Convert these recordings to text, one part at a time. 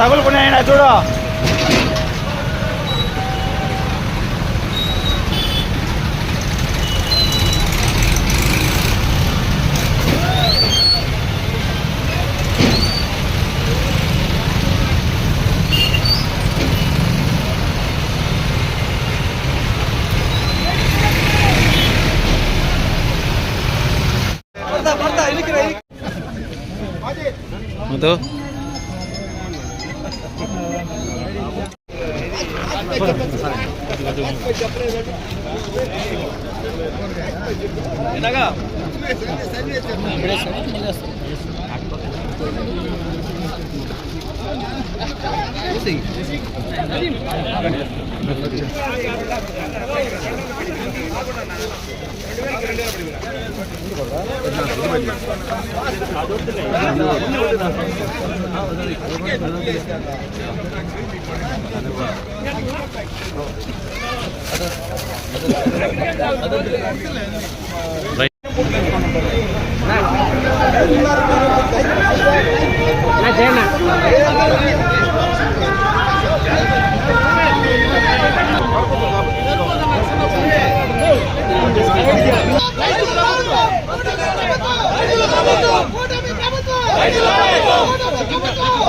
తగులుకున్నాయి చూడు. కూటమి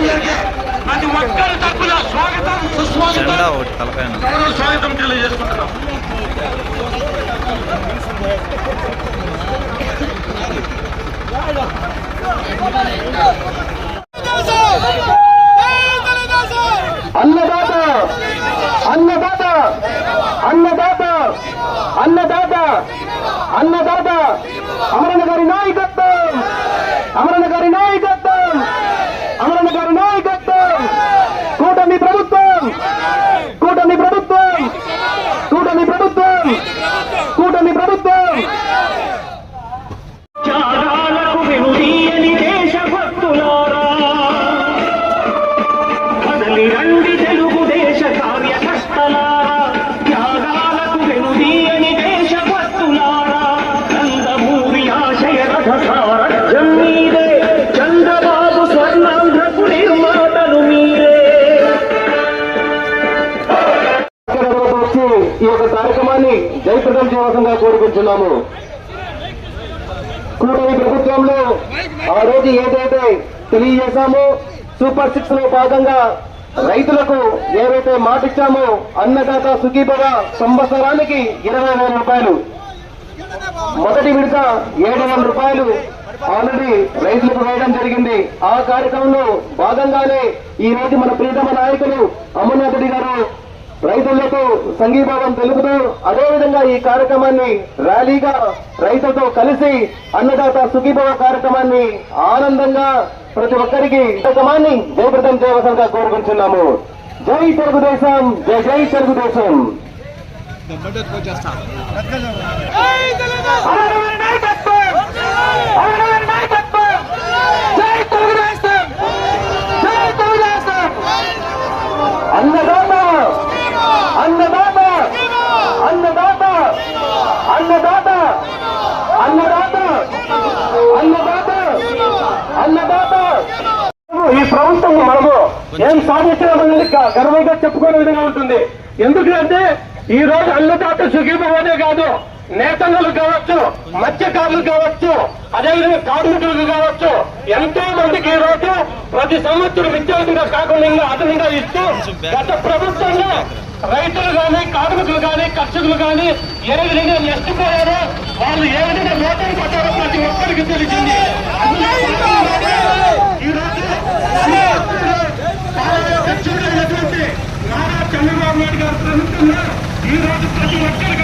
ప్రభుత్వం ఒక్కరి తప్పుల స్వాగతం. సుస్వాగతం గౌరవ స్వాగతం తెలియజేసుకుంటున్నాం. అన్నదాత అన్నదాత అన్నదాత అన్నదాత అన్నదాత. అమరణ గారి నాయకత్వం అమరణ గారి నాయకత్వం. జయప్రదం చేయవలసిందిగా కోరుకుంటున్నాము. కూటమి ప్రభుత్వంలో ఆ రోజు ఏదైతే తెలియజేశామో సూపర్ సిక్స్లో భాగంగా రైతులకు ఏవైతే మాట ఇచ్చామో అన్నదాత సుఖీభవ సంవత్సరానికి ఇరవై వేల రూపాయలు. మొదటి విడత ఏడు వేల రూపాయలు ఆల్రెడీ రైతులకు వేయడం జరిగింది. ఆ కార్యక్రమంలో భాగంగానే ఈ రోజు మన ప్రీతమ నాయకులు అమర్నాథ్ రెడ్డి గారు రైతులతో సంఘీభావం తెలుపుతూ అదేవిధంగా ఈ కార్యక్రమాన్ని ర్యాలీగా రైతులతో కలిసి అన్నదాత సుఖీభావ కార్యక్రమాన్ని ఆనందంగా ప్రతి ఒక్కరికి కార్యక్రమాన్ని జయప్రదం చేయవలసిందిగా కోరుకుంటున్నాము. జై తెలుగుదేశం జై జై తెలుగుదేశం నాయకత్వం! అమరవీర నాయకత్వం! జై తెలుగుదేశం! జై తెలుగుదేశం! అన్నదాత అన్నదాత అన్నదాత అన్నదాత అన్నదాత అన్నదాత అన్నదాత ఈ ప్రభుత్వం మనము ఏం సాధించడం గర్వంగా చెప్పుకునే విధంగా ఉంటుంది. ఎందుకంటే ఈ రోజు అన్నదాత సుఖీభవనే కాదు నేతలు కావచ్చు మత్స్యకారులు కావచ్చు అదేవిధంగా కార్మికులకు కావచ్చు ఎంతో మందికి ఈ రోజు ప్రతి సంవత్సరం విద్యార్థులుగా కాకుండా అదనంగా ఇస్తూ గత ప్రభుత్వంలో రైతులు కానీ కార్మికులు కానీ కర్షకులు కానీ ఏ విధంగా నష్టపోయారో వాళ్ళు ఏ విధంగా లోపం పడ్డారో ప్రతి ఒక్కరికి తెలిసింది. ఈ రోజు నారా చంద్రబాబు నాయుడు గారు ప్రభుత్వంలో ఈ రోజు ప్రతి ఒక్కరికి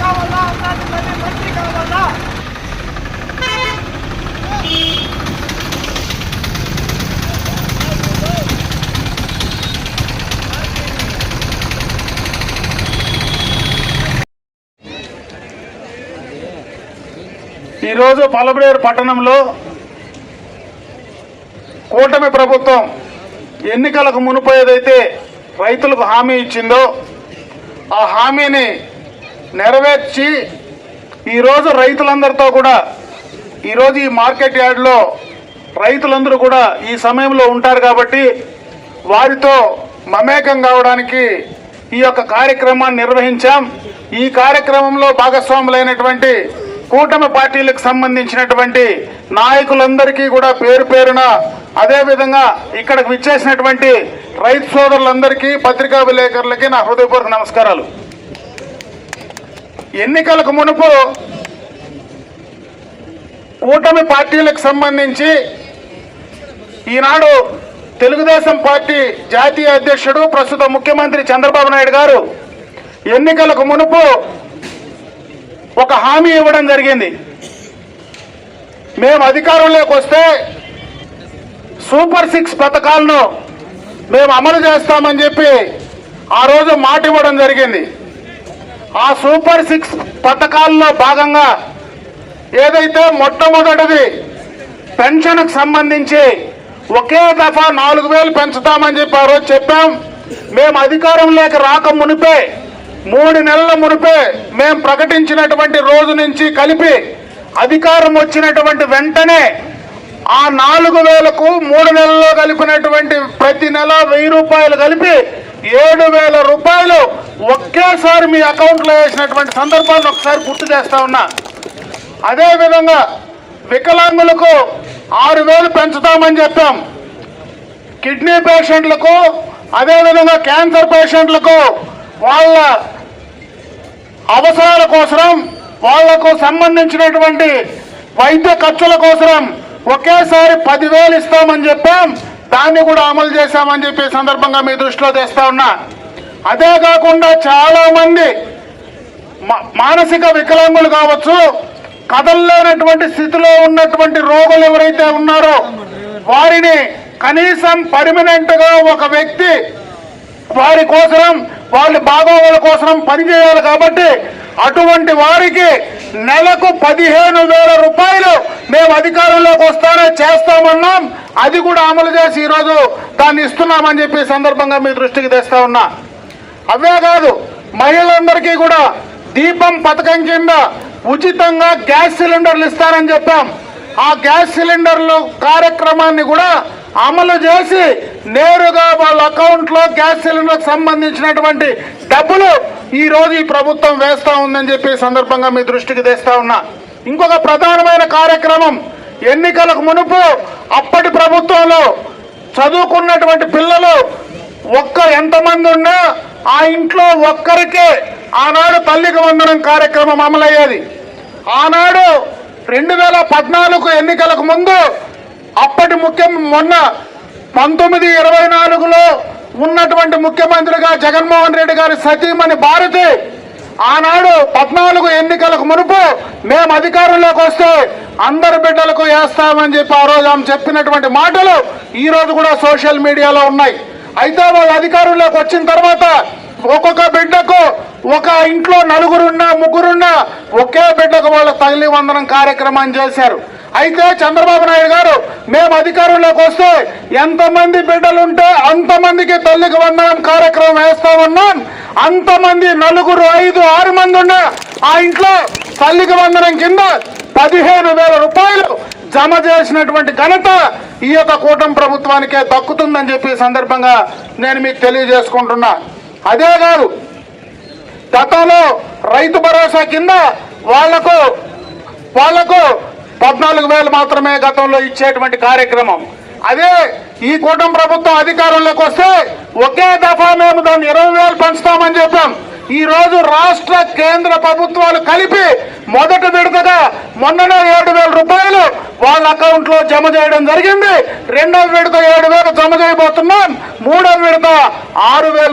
కావాలా మంత్రి కావాలా ఈరోజు పలబడేరు పట్టణంలో కూటమి ప్రభుత్వం ఎన్నికలకు మునుపు ఏదైతే రైతులకు హామీ ఇచ్చిందో ఆ హామీని నెరవేర్చి ఈరోజు రైతులందరితో కూడా ఈరోజు ఈ మార్కెట్ యార్డ్లో రైతులందరూ కూడా ఈ సమయంలో ఉంటారు కాబట్టి వారితో మమేకం కావడానికి ఈ యొక్క కార్యక్రమాన్ని నిర్వహించాం. ఈ కార్యక్రమంలో భాగస్వాములైనటువంటి కూటమి పార్టీలకు సంబంధించినటువంటి నాయకులందరికీ కూడా పేరు పేరున అదేవిధంగా ఇక్కడికి విచ్చేసినటువంటి రైతు సోదరులందరికీ పత్రికా విలేకరులకి నా హృదయపూర్వక నమస్కారాలు. ఎన్నికలకు మునుపు కూటమి పార్టీలకు సంబంధించి ఈనాడు తెలుగుదేశం పార్టీ జాతీయ అధ్యక్షుడు ప్రస్తుత ముఖ్యమంత్రి చంద్రబాబు నాయుడు గారు ఎన్నికలకు మునుపు ఒక హామీ ఇవ్వడం జరిగింది. మేము అధికారంలోకి వస్తే సూపర్ సిక్స్ పథకాలను మేము అమలు చేస్తామని చెప్పి ఆ రోజు మాట ఇవ్వడం జరిగింది. ఆ సూపర్ సిక్స్ పథకాల్లో భాగంగా ఏదైతే మొట్టమొదటిది పెన్షన్కు సంబంధించి ఒకే దఫా నాలుగు వేలు పెంచుతామని చెప్పి ఆ రోజు చెప్పాం. మేము అధికారంలోకి రాక మునిపే మూడు నెలల మునిపే మేము ప్రకటించినటువంటి రోజు నుంచి కలిపి అధికారం వచ్చినటువంటి వెంటనే ఆ నాలుగు వేలకు మూడు నెలల్లో కలిపినటువంటి ప్రతి నెల వెయ్యి రూపాయలు కలిపి ఏడు వేల రూపాయలు ఒకేసారి మీ అకౌంట్లో వేసినటువంటి సందర్భాన్ని ఒకసారి గుర్తు చేస్తా ఉన్నా. అదేవిధంగా వికలాంగులకు ఆరు వేలు పెంచుతామని చెప్పాం. కిడ్నీ పేషెంట్లకు అదేవిధంగా క్యాన్సర్ పేషెంట్లకు వాళ్ళ అవసరాల కోసం వాళ్ళకు సంబంధించినటువంటి వైద్య ఖర్చుల కోసం ఒకేసారి పదివేలు ఇస్తామని చెప్పాం. దాన్ని కూడా అమలు చేశామని చెప్పి సందర్భంగా మీ దృష్టిలో తెస్తా ఉన్నా. అదే కాకుండా చాలా మంది మా- మానసిక వికలాంగులు కావచ్చు కదలలేనటువంటి స్థితిలో ఉన్నటువంటి రోగులు ఎవరైతే ఉన్నారో వారిని కనీసం పర్మనెంట్గా ఒక వ్యక్తి వారి కోసం వాళ్ళు బాగోగుల కోసం పనిచేయాలి కాబట్టి అటువంటి వారికి నెలకు పదిహేను వేల రూపాయలు మేము అధికారంలోకి వస్తానే చేస్తామన్నాం. అది కూడా అమలు చేసి ఈరోజు దాన్ని ఇస్తున్నామని చెప్పి సందర్భంగా మీ దృష్టికి తెస్తా ఉన్నా. అవే కాదు మహిళలందరికీ కూడా దీపం పథకం కింద ఉచితంగా గ్యాస్ సిలిండర్లు ఇస్తారని చెప్పాం. ఆ గ్యాస్ సిలిండర్లు కార్యక్రమాన్ని కూడా అమలు చేసి నేరుగా వాళ్ళ అకౌంట్లో గ్యాస్ సిలిండర్కి సంబంధించినటువంటి డబ్బులు ఈరోజు ఈ ప్రభుత్వం వేస్తూ ఉందని చెప్పి సందర్భంగా మీ దృష్టికి తెస్తా ఉన్నా. ఇంకొక ప్రధానమైన కార్యక్రమం ఎన్నికలకు మునుపు అప్పటి ప్రభుత్వంలో చదువుకున్నటువంటి పిల్లలు ఒక్క ఎంతమంది ఉన్నా ఆ ఇంట్లో ఒక్కరికే ఆనాడు తల్లికి వందనం కార్యక్రమం అమలయ్యేది. ఆనాడు రెండు వేల పద్నాలుగు ఎన్నికలకు ముందు అప్పటి ముఖ్యం మొన్న పంతొమ్మిది ఇరవై నాలుగులో ఉన్నటువంటి ముఖ్యమంత్రిగా జగన్మోహన్ రెడ్డి గారి సతీమణి భారతి ఆనాడు పద్నాలుగు ఎన్నికలకు మునుపు మేము అధికారంలోకి వస్తే అందరి బిడ్డలకు వేస్తామని చెప్పి ఆ రోజు ఆమె చెప్పినటువంటి మాటలు ఈ రోజు కూడా సోషల్ మీడియాలో ఉన్నాయి. అయితే వాళ్ళు అధికారంలోకి వచ్చిన తర్వాత ఒక్కొక్క బిడ్డకు ఒక ఇంట్లో నలుగురున్నా ముగ్గురున్నా ఒకే బిడ్డకు వాళ్ళ తల్లి వందనం కార్యక్రమం చేశారు. అయితే చంద్రబాబు నాయుడు గారు మేము అధికారంలోకి వస్తే ఎంతమంది బిడ్డలుంటే అంతమందికి తల్లికి వందనం కార్యక్రమం వేస్తామన్నాం అంతమంది నలుగురు ఐదు ఆరు మంది ఉన్నా ఆ ఇంట్లో తల్లికి వందనం కింద పదిహేను వేల రూపాయలు జమ చేసినటువంటి ఘనత ఈ యొక్క కూటమి ప్రభుత్వానికే దక్కుతుందని చెప్పి సందర్భంగా నేను మీకు తెలియజేసుకుంటున్నా. అదే కాదు గతంలో రైతు భరోసా కింద వాళ్ళకు వాళ్ళకు పద్నాలుగు వేలు మాత్రమే గతంలో ఇచ్చేటువంటి కార్యక్రమం. అదే ఈ కూటమి ప్రభుత్వం అధికారంలోకి వస్తే ఒకే దఫా మేము దాన్ని ఇరవై వేలు పెంచుతామని చెప్పాం. ఈ రోజు రాష్ట్ర కేంద్ర ప్రభుత్వాలు కలిపి మొదటి విడతగా మొన్ననే ఏడు వేల రూపాయలు వాళ్ళ అకౌంట్లో జమ చేయడం జరిగింది. రెండవ విడత ఏడు వేలు జమ చేయబోతున్నాం. మూడవ విడత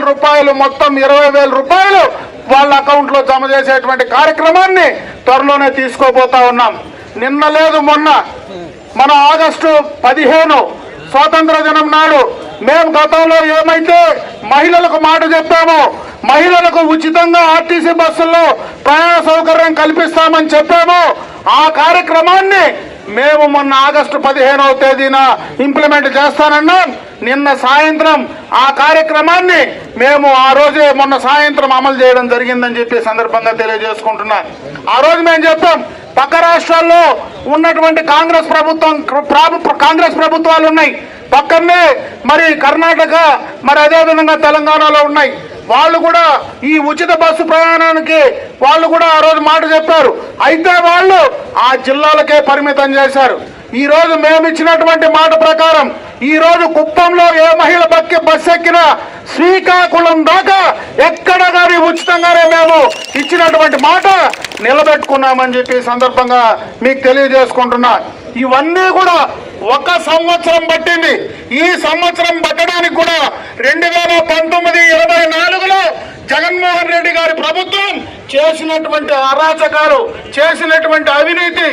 రూపాయలు మొత్తం ఇరవై వేల రూపాయలు వాళ్ళ అకౌంట్లో జమ చేసేటువంటి కార్యక్రమాన్ని త్వరలోనే తీసుకోబోతా ఉన్నాం. నిన్న లేదు మొన్న. మన ఆగస్టు పదిహేను స్వాతంత్ర దినం నాడు మేము గతంలో ఏమైతే మహిళలకు మాట చెప్పామో మహిళలకు ఉచితంగా ఆర్టీసీ బస్సుల్లో ప్రయాణ సౌకర్యం కల్పిస్తామని చెప్పామో ఆ కార్యక్రమాన్ని మేము మొన్న ఆగస్టు పదిహేనవ తేదీన ఇంప్లిమెంట్ చేస్తానన్నాం నిన్న సాయంత్రం ఆ కార్యక్రమాన్ని మేము ఆ రోజే మొన్న సాయంత్రం అమలు చేయడం జరిగిందని చెప్పి సందర్భంగా తెలియజేసుకుంటున్నా. ఆ రోజు మేము చెప్పాం పక్క రాష్ట్రాల్లో ఉన్నటువంటి కాంగ్రెస్ ప్రభుత్వం కాంగ్రెస్ ప్రభుత్వాలు ఉన్నాయి. పక్కనే మరి కర్ణాటక మరి అదే విధంగా తెలంగాణలో ఉన్నాయి. వాళ్ళు కూడా ఈ ఉచిత బస్సు ప్రయాణానికి వాళ్ళు కూడా ఆ రోజు మాట చెప్పారు. అయితే వాళ్ళు ఆ జిల్లాలకే పరిమితం చేశారు. ఈ రోజు మేము ఇచ్చినటువంటి మాట ప్రకారం ఈ రోజు కుప్పంలో ఏ మహిళ బక్కి బస్సు ఎక్కినా శ్రీకాకుళం దాకా ఎక్కడ కానీ ఉచితంగానే మేము ఇచ్చినటువంటి మాట నిలబెట్టుకున్నామని చెప్పి సందర్భంగా మీకు తెలియజేసుకుంటున్నా. ఇవన్నీ కూడా ఒక సంవత్సరం పట్టింది. ఈ సంవత్సరం పట్టడానికి కూడా రెండు వేల పంతొమ్మిది ఇరవై నాలుగులో జగన్మోహన్ రెడ్డి గారి ప్రభుత్వం చేసినటువంటి అరాచకాలు చేసినటువంటి అవినీతి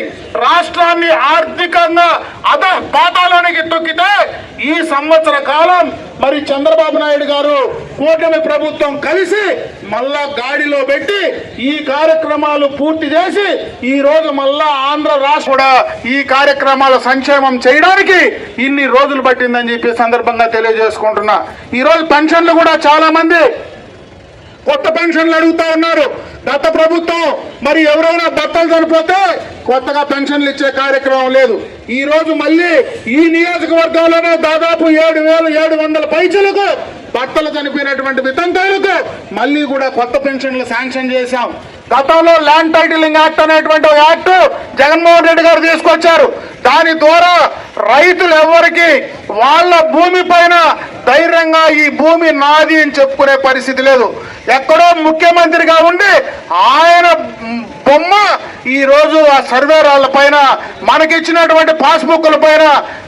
రాష్ట్రాన్ని ఆర్థికంగా అద పాతాలోనికి తొక్కితే ఈ సంవత్సర కాలం మరి చంద్రబాబు నాయుడు గారు కూటమి ప్రభుత్వం కలిసి మళ్ళా గాడిలో పెట్టి ఈ కార్యక్రమాలు పూర్తి చేసి ఈ రోజు మళ్ళా ఆంధ్ర రాష్ట్ర కూడా ఈ కార్యక్రమాల సంక్షేమం చేయడానికి ఇన్ని రోజులు పట్టిందని చెప్పి సందర్భంగా తెలియజేసుకుంటున్నా. ఈ రోజు పెన్షన్లు కూడా చాలా మంది కొత్త పెన్షన్లు అడుగుతా ఉన్నారు. గత ప్రభుత్వం మరి ఎవరైనా భర్తలు చనిపోతే కొత్తగా పెన్షన్లు ఇచ్చే కార్యక్రమం లేదు. ఈ రోజు మళ్ళీ ఈ నియోజకవర్గంలోనే దాదాపు ఏడు వేల ఏడు వందల పైసలకు భర్తలు చనిపోయినటువంటి వితంతువులకు మళ్ళీ కూడా కొత్త పెన్షన్లు శాంక్షన్ చేశాం. గతంలో ల్యాండ్ టైటిలింగ్ యాక్ట్ అనేటువంటి ఒక యాక్ట్ జగన్మోహన్ రెడ్డి గారు తీసుకొచ్చారు. దాని ద్వారా రైతులు ఎవరికి వాళ్ళ భూమి పైన ధైర్యంగా ఈ భూమి నాది అని చెప్పుకునే పరిస్థితి లేదు. ఎక్కడో ముఖ్యమంత్రిగా ఉండి ఆయన బొమ్మ ఈ రోజు ఆ సర్వేరాల పైన మనకిచ్చినటువంటి పాస్బుక్ల పైన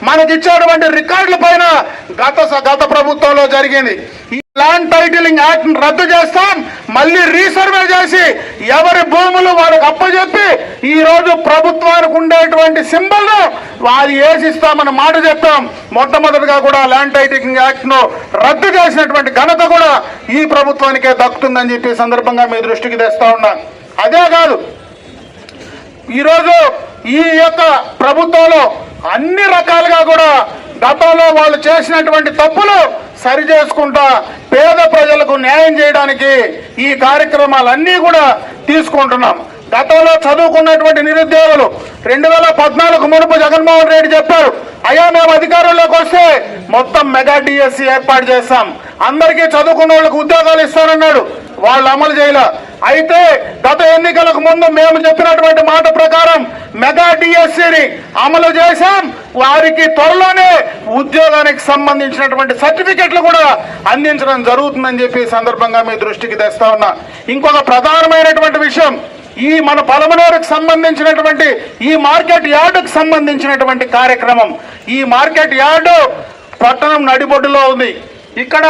మనకిచ్చినటువంటి రికార్డుల పైన గత గత ప్రభుత్వంలో జరిగింది. ల్యాండ్ టైటిలింగ్ యాక్ట్ రద్దు చేస్తాం. మళ్ళీ రీసర్వే చేసి ఎవరి భూములు వారికి అప్పచెప్పి ఈ రోజు ప్రభుత్వానికి ఉండేటువంటి సింబల్ అది వేసిస్తామని మాట చెప్పాం. మొట్టమొదటిగా కూడా ల్యాండ్ టైటిలింగ్ యాక్ట్ను రద్దు చేసినటువంటి ఘనత కూడా ఈ ప్రభుత్వానికే దక్కుతుందని చెప్పి సందర్భంగా మీ దృష్టికి తెస్తా ఉన్నాను అదే కాదు ఈరోజు ఈ యొక్క ప్రభుత్వంలో అన్ని రకాలుగా కూడా గతంలో వాళ్ళు చేసినటువంటి తప్పులు సరి చేసుకుంటా పేద ప్రజలకు న్యాయం చేయడానికి ఈ కార్యక్రమాలన్నీ కూడా తీసుకుంటున్నాం. గతంలో చదువుకున్నటువంటి నిరుద్యోగులు రెండు వేల పద్నాలుగు మునుపు జగన్మోహన్ రెడ్డి చెప్పారు అయ్యా మేము అధికారంలోకి వస్తే మొత్తం మెగా డిఎస్సి ఏర్పాటు చేస్తాం. అందరికీ చదువుకున్న వాళ్ళకి ఉద్యోగాలు ఇస్తానన్నాడు. వాళ్ళు అమలు చేయలే. అయితే గత ఎన్నికలకు ముందు మేము చెప్పినటువంటి మాట ప్రకారం మెగా డిఎస్సిని అమలు చేశాం. వారికి త్వరలోనే ఉద్యోగానికి సంబంధించినటువంటి సర్టిఫికెట్లు కూడా అందించడం జరుగుతుందని చెప్పి సందర్భంగా మీ దృష్టికి తెస్తా ఉన్నా. ఇంకొక ప్రధానమైనటువంటి విషయం ఈ మన పలమనేరుకు సంబంధించినటువంటి ఈ మార్కెట్ యార్డుకు సంబంధించినటువంటి కార్యక్రమం. ఈ మార్కెట్ యార్డు పట్టణం నడిబొడ్డులో ఉంది. ఇక్కడ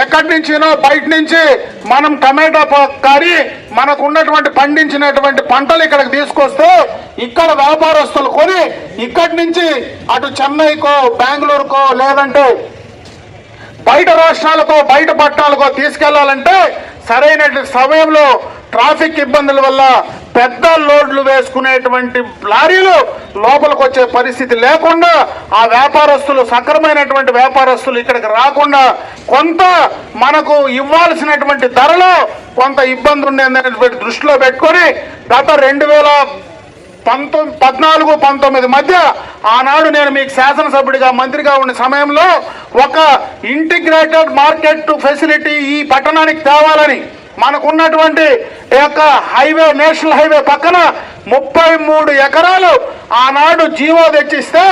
ఎక్కడి నుంచినో బయట నుంచి మనం టమాటా కారి మనకు ఉన్నటువంటి పండించినటువంటి పంటలు ఇక్కడికి తీసుకొస్తే ఇక్కడ వ్యాపారస్తులు కొని ఇక్కడి నుంచి అటు చెన్నైకో బెంగళూరుకో లేదంటే బయట రాష్ట్రాలకో బయట పట్టణాలకో తీసుకెళ్ళాలంటే సరైనటువంటి సమయంలో ట్రాఫిక్ ఇబ్బందుల వల్ల పెద్ద లోడ్లు వేసుకునేటువంటి లారీలు లోపలికి వచ్చే పరిస్థితి లేకుండా ఆ వ్యాపారస్తులు సక్రమైనటువంటి వ్యాపారస్తులు ఇక్కడికి రాకుండా కొంత మనకు ఇవ్వాల్సినటువంటి ధరలో కొంత ఇబ్బంది ఉండేదనేటువంటి దృష్టిలో పెట్టుకొని గత రెండు వేల పంతొమ్మిది పద్నాలుగు పంతొమ్మిది మధ్య ఆనాడు నేను మీకు శాసనసభ్యుడిగా మంత్రిగా ఉన్న సమయంలో ఒక ఇంటిగ్రేటెడ్ మార్కెట్ ఫెసిలిటీ ఈ పట్టణానికి తేవాలని మనకున్నటువంటి ఈ యొక్క హైవే నేషనల్ హైవే పక్కన ముప్పై మూడు ఎకరాలు ఆనాడు జీవో తెచ్చిస్తే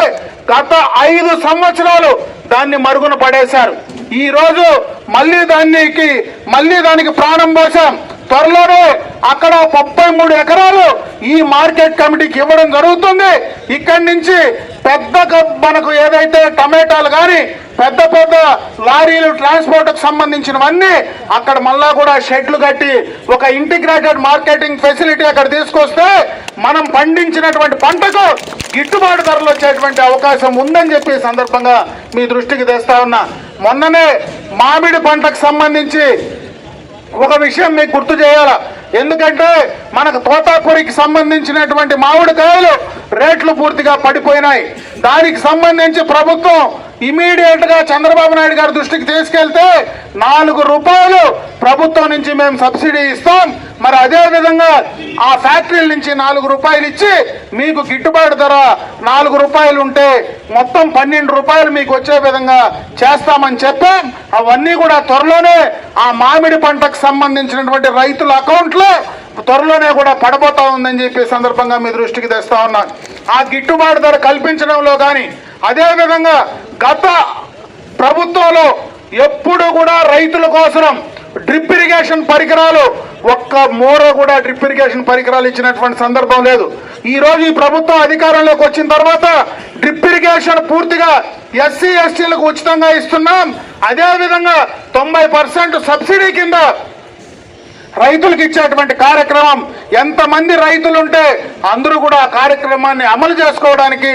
గత ఐదు సంవత్సరాలు దాన్ని మరుగున పడేశారు. ఈ రోజు మళ్ళీ దానికి మళ్ళీ దానికి ప్రాణం పోసాం త్వరలోనే అక్కడ ముప్పై మూడు ఎకరాలు ఈ మార్కెట్ కమిటీకి ఇవ్వడం జరుగుతుంది. ఇక్కడి నుంచి పెద్ద మనకు ఏదైతే టమాటాలు కానీ పెద్ద పెద్ద లారీలు ట్రాన్స్పోర్ట్కు సంబంధించినవన్నీ అక్కడ మళ్ళా కూడా షెడ్లు కట్టి ఒక ఇంటిగ్రేటెడ్ మార్కెటింగ్ ఫెసిలిటీ అక్కడ తీసుకొస్తే మనం పండించినటువంటి పంటకు గిట్టుబాటు ధరలు వచ్చేటువంటి అవకాశం ఉందని చెప్పి సందర్భంగా మీ దృష్టికి తెస్తా ఉన్నా. మొన్ననే మామిడి పంటకు సంబంధించి ఒక విషయం మీకు గుర్తు చేయాల. ఎందుకంటే మనకు తోతాపురికి సంబంధించినటువంటి మామిడికాయలు రేట్లు పూర్తిగా పడిపోయినాయి. దానికి సంబంధించి ప్రభుత్వం ఇమీడియట్గా చంద్రబాబు నాయుడు గారి దృష్టికి తీసుకెళ్తే నాలుగు రూపాయలు ప్రభుత్వం నుంచి మేము సబ్సిడీ ఇస్తాం. మరి అదే విధంగా ఆ ఫ్యాక్టరీల నుంచి నాలుగు రూపాయలు ఇచ్చి మీకు గిట్టుబాటు ధర నాలుగు రూపాయలు ఉంటే మొత్తం పన్నెండు రూపాయలు మీకు వచ్చే విధంగా చేస్తామని చెప్పాం. అవన్నీ కూడా త్వరలోనే ఆ మామిడి పంటకు సంబంధించినటువంటి రైతుల అకౌంట్లో త్వరలోనే కూడా పడబోతా ఉందని చెప్పి సందర్భంగా మీ దృష్టికి తెస్తా ఉన్నాను. ఆ గిట్టుబాటు ధర కల్పించడంలో కానీ అదే విధంగా గత ప్రభుత్వంలో ఎప్పుడు కూడా రైతుల కోసం డ్రిప్ ఇరిగేషన్ పరికరాలు ఒక్క మూర కూడా డ్రిప్ ఇరిగేషన్ పరికరాలు ఇచ్చినటువంటి సందర్భం లేదు. ఈ రోజు ఈ ప్రభుత్వం అధికారంలోకి వచ్చిన తర్వాత డ్రిప్ ఇరిగేషన్ పూర్తిగా ఎస్సీ ఎస్టీలకు ఉచితంగా ఇస్తున్నాం. అదేవిధంగా తొంభై పర్సెంట్ సబ్సిడీ కింద రైతులకు ఇచ్చేటువంటి కార్యక్రమం. ఎంతమంది రైతులు ఉంటే అందరూ కూడా ఆ కార్యక్రమాన్ని అమలు చేసుకోవడానికి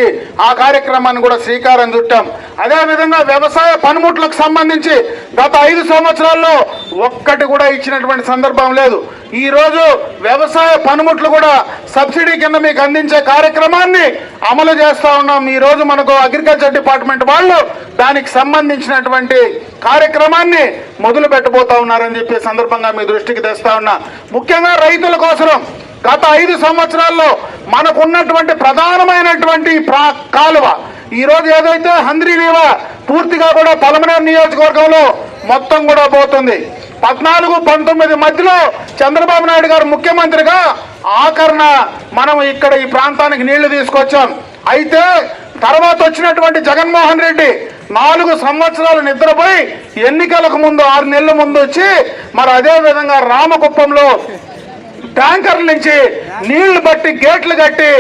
ఆ కార్యక్రమాన్ని కూడా శ్రీకారం చుట్టాం. అదేవిధంగా వ్యవసాయ పనిముట్లకు సంబంధించి గత ఐదు సంవత్సరాల్లో ఒక్కటి కూడా ఇచ్చినటువంటి సందర్భం లేదు. ఈరోజు వ్యవసాయ పనిముట్లు కూడా సబ్సిడీ కింద మీకు అందించే కార్యక్రమాన్ని అమలు చేస్తూ ఉన్నాం. ఈరోజు రోజు మనకు అగ్రికల్చర్ డిపార్ట్మెంట్ వాళ్ళు దానికి సంబంధించినటువంటి కార్యక్రమాన్ని మొదలు పెట్టబోతా ఉన్నారని చెప్పి సందర్భంగా మీ దృష్టికి తెస్తా ఉన్నా. ముఖ్యంగా రైతుల కోసం గత ఐదు సంవత్సరాల్లో మనకు ఉన్నటువంటి ప్రధానమైనటువంటి ప్రా కాలువ ఈ రోజు ఏదైతే హంద్రీ లీవా పూర్తిగా కూడా పలమనేరు నియోజకవర్గంలో మొత్తం కూడా పోతుంది. పద్నాలుగు పంతొమ్మిది మధ్యలో చంద్రబాబు నాయుడు గారు ముఖ్యమంత్రిగా ఆఖరణ మనం ఇక్కడ ఈ ప్రాంతానికి నీళ్ళు తీసుకొచ్చాం. అయితే తర్వాత వచ్చినటువంటి జగన్మోహన్ రెడ్డి నాలుగు సంవత్సరాలు నిద్రపోయి ఎన్నికలకు ముందు ఆరు నెలల ముందు వచ్చి మరి అదే విధంగా రామకుప్పంలో ట్యాంకర్ల నుంచి నీళ్ళు బట్టి గేట్లు కట్టి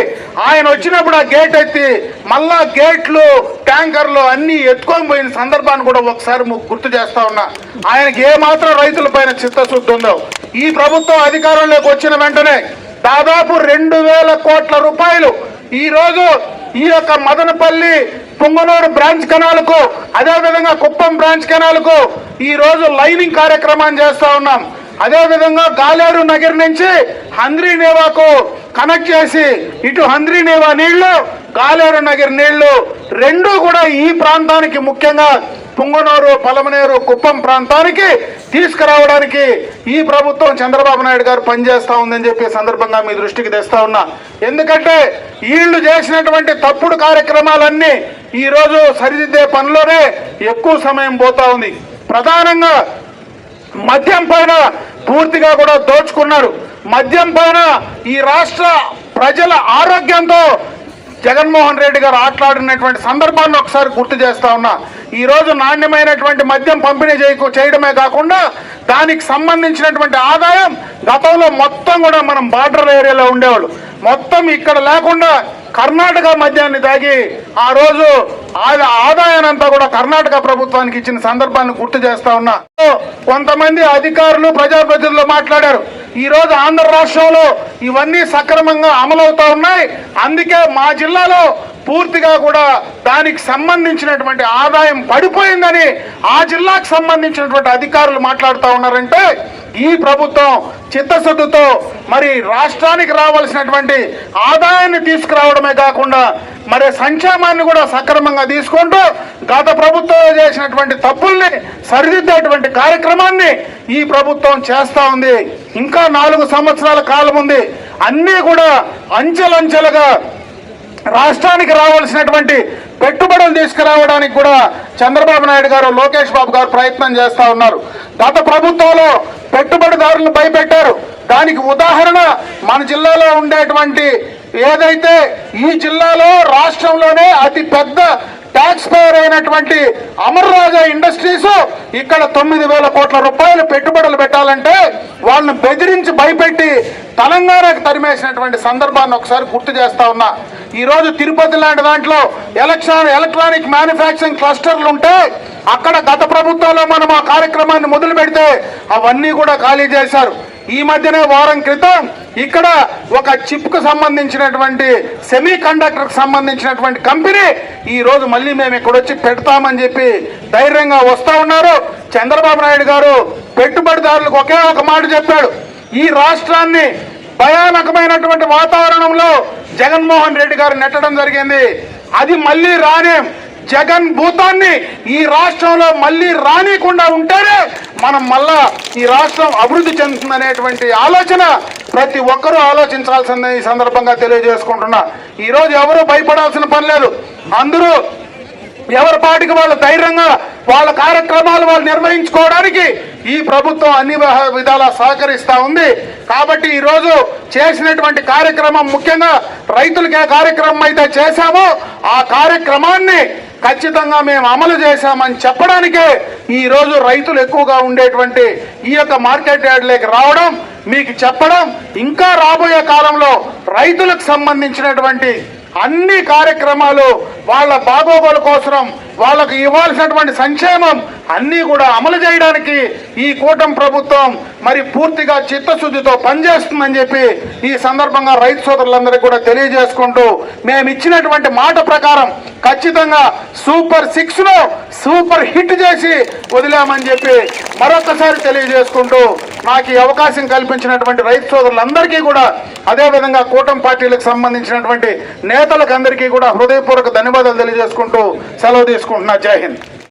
ఆయన వచ్చినప్పుడు ఆ గేట్ ఎత్తి మళ్ళా గేట్లు ట్యాంకర్లు అన్ని ఎత్తుకొని పోయిన సందర్భాన్ని కూడా ఒకసారి గుర్తు చేస్తా ఉన్నా. ఆయనకి ఏమాత్రం రైతుల పైన చిత్తశుద్ధి ఉందో ఈ ప్రభుత్వం అధికారంలోకి వచ్చిన వెంటనే దాదాపు రెండు వేల కోట్ల రూపాయలు ఈ రోజు ఈ యొక్క మదనపల్లి పుంగనూరు బ్రాంచ్ కెనాలకు అదేవిధంగా కుప్పం బ్రాంచ్ కెనాలకు ఈ రోజు లైనింగ్ కార్యక్రమాన్ని చేస్తా ఉన్నాం. అదే విధంగా గాలేరు నగర్ నుంచి హంద్రీ నేవాకు కనెక్ట్ చేసి ఇటు హంద్రీ నేవా నీళ్ళు గాలేరు నగర్ నీళ్ళు రెండు కూడా ఈ ప్రాంతానికి ముఖ్యంగా పుంగనూరు పలమనేరు కుప్పం ప్రాంతానికి తీసుకురావడానికి ఈ ప్రభుత్వం చంద్రబాబు నాయుడు గారు పనిచేస్తా ఉందని చెప్పి సందర్భంగా మీ దృష్టికి తెస్తా ఉన్నా. ఎందుకంటే వీళ్ళు చేసినటువంటి తప్పుడు కార్యక్రమాలన్నీ ఈరోజు సరిదిద్దే పనిలోనే ఎక్కువ సమయం పోతా ఉంది. ప్రధానంగా మద్యం పైన పూర్తిగా కూడా దోచుకున్నారు. మద్యం పైన ఈ రాష్ట్ర ప్రజల ఆరోగ్యంతో జగన్మోహన్ రెడ్డి గారు ఆటలాడినటువంటి సందర్భాన్ని ఒకసారి గుర్తు చేస్తా ఉన్నా. ఈ రోజు నాణ్యమైనటువంటి మద్యం పంపిణీ చేయకు చేయడమే కాకుండా దానికి సంబంధించినటువంటి ఆదాయం గతంలో మొత్తం కూడా మనం బార్డర్ ఏరియాలో ఉండేవాళ్ళు. మొత్తం ఇక్కడ లేకుండా కర్ణాటక మద్యాన్ని తాగి ఆ రోజు ఆదాయానంతా కూడా కర్ణాటక ప్రభుత్వానికి ఇచ్చిన సందర్భాన్ని గుర్తు చేస్తా ఉన్నా. కొంతమంది అధికారులు ప్రజాప్రతినిధులు మాట్లాడారు. ఈ రోజు ఆంధ్ర రాష్ట్రంలో ఇవన్నీ సక్రమంగా అమలవుతా ఉన్నాయి. అందుకే మా జిల్లాలో పూర్తిగా కూడా దానికి సంబంధించినటువంటి ఆదాయం పడిపోయిందని ఆ జిల్లాకు సంబంధించినటువంటి అధికారులు మాట్లాడుతూ ఉన్నారంటే ఈ ప్రభుత్వం చిత్తశుద్ధితో మరి రాష్ట్రానికి రావాల్సినటువంటి ఆదాయాన్ని తీసుకురావడమే కాకుండా మరి సంక్షేమాన్ని కూడా సక్రమంగా తీసుకుంటూ గత ప్రభుత్వం చేసినటువంటి తప్పుల్ని సరిదిద్దేటువంటి కార్యక్రమాన్ని ఈ ప్రభుత్వం చేస్తూ ఉంది. ఇంకా నాలుగు సంవత్సరాల కాలం ఉంది. అన్నీ కూడా అంచెలంచెలుగా రాష్ట్రానికి రావాల్సినటువంటి పెట్టుబడులు తీసుకురావడానికి కూడా చంద్రబాబు నాయుడు గారు లోకేష్ బాబు గారు ప్రయత్నం చేస్తూ ఉన్నారు. గత ప్రభుత్వంలో పెట్టుబడిదారులను భయపెట్టారు. దానికి ఉదాహరణ మన జిల్లాలో ఉండేటువంటి ఏదైతే ఈ జిల్లాలో రాష్ట్రంలోనే అతి పెద్ద ట్యాక్స్ పేయర్ అయినటువంటి అమర్ రాజా ఇండస్ట్రీస్ ఇక్కడ తొమ్మిది వేల కోట్ల రూపాయలు పెట్టుబడులు పెట్టాలంటే వాళ్ళని బెదిరించి భయపెట్టి తెలంగాణకు తరిమేసినటువంటి సందర్భాన్ని ఒకసారి గుర్తు చేస్తా ఉన్నా. ఈరోజు తిరుపతి లాంటి దాంట్లో ఎలక్ట్రాన్ ఎలక్ట్రానిక్ మ్యానుఫ్యాక్చరింగ్ క్లస్టర్లు ఉంటే అక్కడ గత ప్రభుత్వంలో మనం ఆ కార్యక్రమాన్ని మొదలు పెడితే అవన్నీ కూడా ఖాళీ చేశారు. ఈ మధ్యనే వారం క్రితం ఇక్కడ ఒక చిప్కు సంబంధించినటువంటి సెమీ కండక్టర్కు సంబంధించినటువంటి కంపెనీ ఈ రోజు మళ్ళీ మేము ఇక్కడ వచ్చి పెడతామని చెప్పి ధైర్యంగా వస్తా ఉన్నారు. చంద్రబాబు నాయుడు గారు పెట్టుబడిదారులకు ఒకే ఒక మాట చెప్పాడు. ఈ రాష్ట్రాన్ని భయానకమైనటువంటి వాతావరణంలో జగన్మోహన్ రెడ్డి గారు నెట్టడం జరిగింది. అది మళ్ళీ రానే. జగన్ భూతాన్ని ఈ రాష్ట్రంలో మళ్ళీ రానికుండా ఉంటేనే మనం మళ్ళా ఈ రాష్ట్రం అభివృద్ధి చెందుతుందనేటువంటి ఆలోచన ప్రతి ఒక్కరూ ఆలోచించాల్సిందని ఈ సందర్భంగా తెలియజేసుకుంటున్నా. ఈరోజు ఎవరు భయపడాల్సిన పని లేదు. అందరూ ఎవరి పాటికి వాళ్ళు ధైర్యంగా వాళ్ళ కార్యక్రమాలు వాళ్ళు నిర్వహించుకోవడానికి ఈ ప్రభుత్వం అన్ని విధాలా సహకరిస్తూ ఉంది. కాబట్టి ఈరోజు చేసినటువంటి కార్యక్రమం ముఖ్యంగా రైతులకి ఏ కార్యక్రమం అయితే చేశామో ఆ కార్యక్రమాన్ని ఖచ్చితంగా మేము అమలు చేశామని చెప్పడానికే ఈరోజు రైతులు ఎక్కువగా ఉండేటువంటి ఈ యొక్క మార్కెట్ యార్డ్లోకి రావడం మీకు చెప్పడం ఇంకా రాబోయే కాలంలో రైతులకు సంబంధించినటువంటి అన్ని కార్యక్రమాలు వాళ్ళ బాగోగుల కోసం వాళ్ళకు ఇవ్వాల్సినటువంటి సంక్షేమం అన్నీ కూడా అమలు చేయడానికి ఈ కూటమి ప్రభుత్వం మరి పూర్తిగా చిత్తశుద్ధితో పనిచేస్తుందని చెప్పి ఈ సందర్భంగా రైతు సోదరులందరికీ కూడా తెలియజేసుకుంటూ మేము ఇచ్చినటువంటి మాట ప్రకారం ఖచ్చితంగా సూపర్ సిక్స్ను సూపర్ హిట్ చేసి వదిలామని చెప్పి మరొకసారి తెలియజేసుకుంటూ నాకు ఈ అవకాశం కల్పించినటువంటి రైతు సోదరులందరికీ కూడా అదేవిధంగా కూటమి పార్టీలకు సంబంధించినటువంటి నేతలకు అందరికీ కూడా హృదయపూర్వక ధన్యవాదాలు తెలియజేసుకుంటూ సెలవు తీసుకుంటున్నా. జై హింద్.